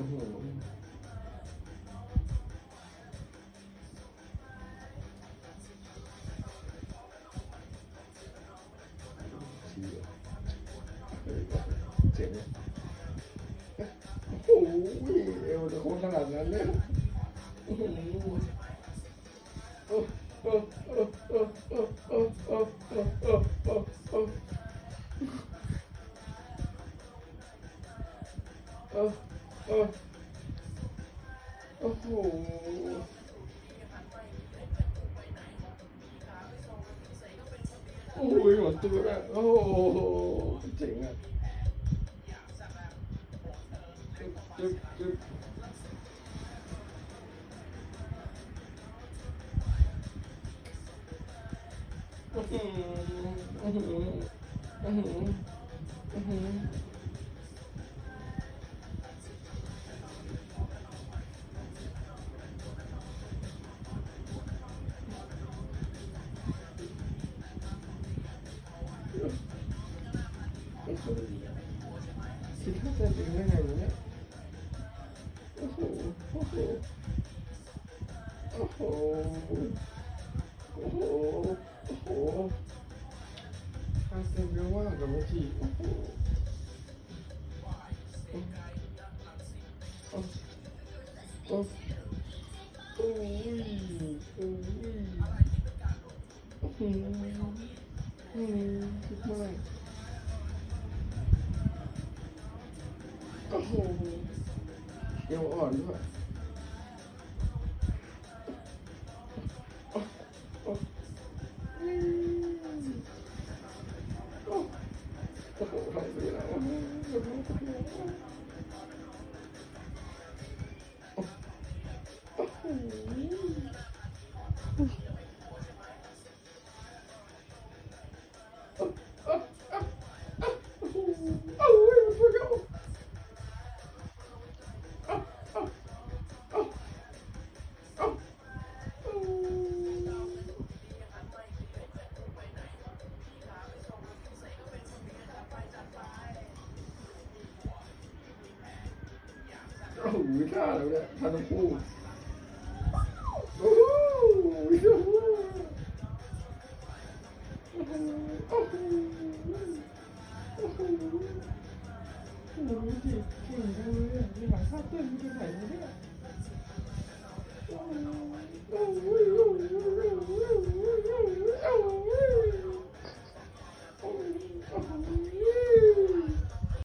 อ้โหเชี่ยเฮ้ยเจ๋งอะโอ้โหเอวจะโค้งขนาดนั้นเนี่ยโอ้โหโอ้โอ้โอ้โอ้โอ้โอ้โอ้โอ้โอ้โอ้โอ้ โอ้โหโอ้ยหมดตัวแล้วโอ้โหเจ๋งอะจึ๊บจึ๊บอื้อหืออื้อหืออื้ อหืออื้อหือคิดว่าจะเป็นยังไงเนี่ยโอ้โหโอ้โหโอ้โหโอ้โหโอ้โหทางเต็มเยอะมากกับเมื่อกี้โอ้โหโอ้โอ้โอ้โอ้โอ้ยโอืมคิดมากโอ้โหเอวอ่อนด้วยโอ้โหไปเล้นะ โอ้ฆ่าแล้วเนี่ยท่าน้องพูโอ้โหหนูจีบเก่งจังเลยมีหมาชอบเต้นมีไหนเนี่ย